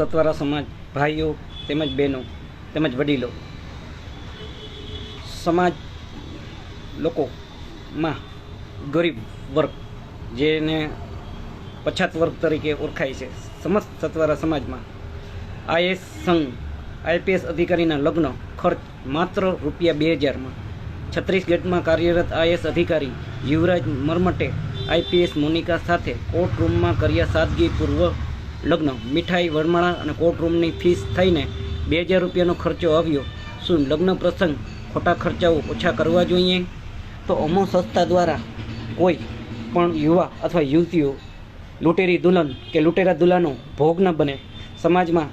સતવારા સમાજ ભાઈઓ તેમજ બહેનો તેમજ વડીલો, સમાજ લોકોમાં ગરીબ વર્ગ જેને પછાત વર્ગ તરીકે ઓળખાય છે, સમસ્ત સતવારા સમાજમાં આઈએસ સંઘ, આઈપીએસ અધિકારીના લગ્ન ખર્ચ માત્ર રૂપિયા બે હજારમાં. છત્રીસ ગેટમાં કાર્યરત આઈએસ અધિકારી યુવરાજ મરમટે આઈપીએસ મોનિકા સાથે કોર્ટ રૂમમાં કર્યા સાદગીપૂર્વ લગ્ન, મીઠાઈ, વરમાળા અને કોર્ટ રૂમની ફીસ થઈને બે હજાર રૂપિયાનો ખર્ચો આવ્યો. શું લગ્ન પ્રસંગ ખોટા ખર્ચાઓ ઓછા કરવા જોઈએ? તો અમો સંસ્થા દ્વારા કોઈ પણ યુવા અથવા યુવતીઓ લૂંટેરી દુલ્હન કે લૂંટેરા દુલ્હાનો ભોગ ન બને. સમાજમાં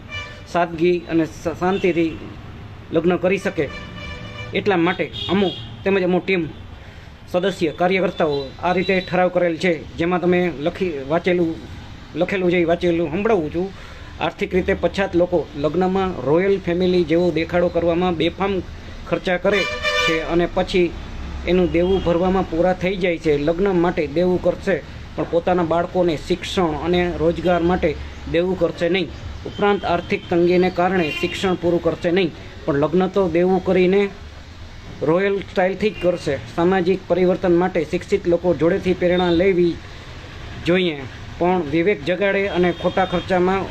સાદગી અને શાંતિથી લગ્ન કરી શકે. એટલા માટે અમો તેમજ અમો ટીમ સદસ્ય કાર્યકર્તાઓ આ રીતે ઠરાવ કરેલ છે, જેમાં તમે લખી, વાંચેલું લખેલું છે, એ વાંચેલું સંભળાવું છું. આર્થિક રીતે પછાત લોકો લગ્નમાં રોયલ ફેમિલી જેવો દેખાડો કરવામાં બેફામ ખર્ચા કરે છે અને પછી એનું દેવું ભરવામાં પૂરા થઈ જાય છે. લગ્ન માટે દેવું કરશે, પણ પોતાના બાળકોને શિક્ષણ અને રોજગાર માટે દેવું કરશે નહીં. ઉપરાંત આર્થિક તંગીને કારણે શિક્ષણ પૂરું કરશે નહીં, પણ લગ્ન તો દેવું કરીને રોયલ સ્ટાઇલથી જ કરશે. સામાજિક પરિવર્તન માટે શિક્ષિત લોકો જોડેથી પ્રેરણા લેવી જોઈએ. પણ વિવેક જગાડે અને ખોટા ખર્ચામાં